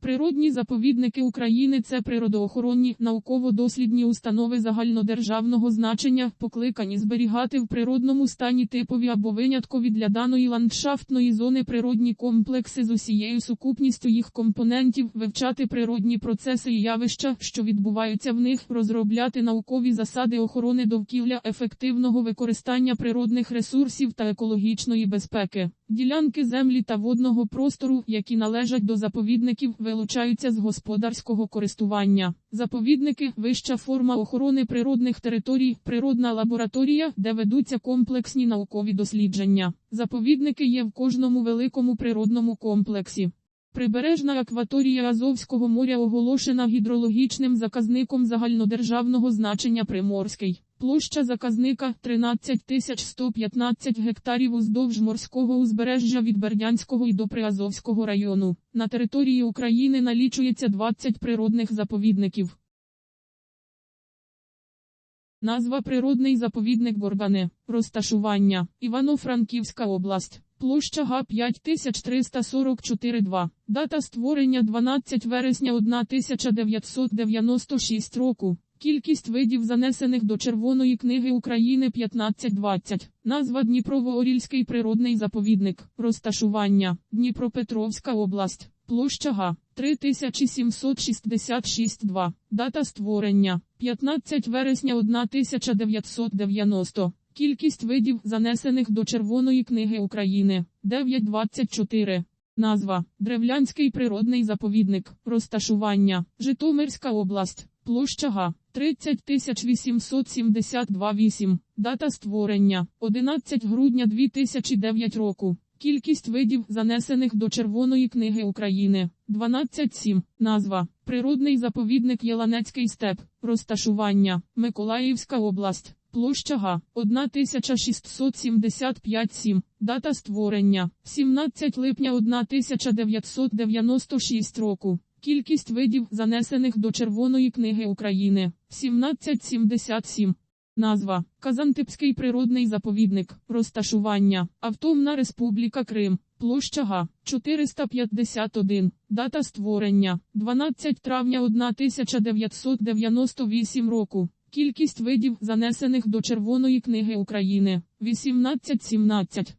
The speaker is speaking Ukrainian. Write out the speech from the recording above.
Природні заповідники України це природоохоронні, науково-дослідні установи загальнодержавного значення, покликані зберігати в природному стані типові або виняткові для даної ландшафтної зони природні комплекси з усією сукупністю їх компонентів, вивчати природні процеси і явища, що відбуваються в них, розробляти наукові засади охорони довкілля, ефективного використання природних ресурсів та екологічної безпеки. Ділянки землі та водного простору, які належать до заповідників, вилучаються з господарського користування. Заповідники вища форма охорони природних територій, природна лабораторія, де ведуться комплексні наукові дослідження. Заповідники є в кожному великому природному комплексі. Прибережна акваторія Азовського моря оголошена гідрологічним заказником загальнодержавного значення Приморський. Площа заказника 13 115 гектарів уздовж морського узбережжя від Бердянського і до Приазовського району. На території України налічується 20 природних заповідників. Назва Природний заповідник Горбане. Розташування. Івано-Франківська область. Площа га 5344-2. Дата створення 12 вересня 1996 року. Кількість видів занесених до Червоної книги України 1520. Назва Дніпрово-Орільський природний заповідник. Розташування. Дніпропетровська область. Площа га 3766-2. Дата створення 15 вересня 1990. Кількість видів занесених до Червоної книги України 924. Назва Древлянський природний заповідник. Розташування. Житомирська область. Площа га 30 872 8. Дата створення 11 грудня 2009 року. Кількість видів занесених до Червоної книги України 127. Назва Природний заповідник Єланецький степ. Розташування Миколаївська область. Площа га 1675 7. Дата створення 17 липня 1996 року. Кількість видів занесених до Червоної книги України 1777. Назва Казантипський природний заповідник. Розташування Автомна Республіка Крим. Площа га 451. Дата створення 12 травня 1998 року. Кількість видів занесених до Червоної книги України 1817.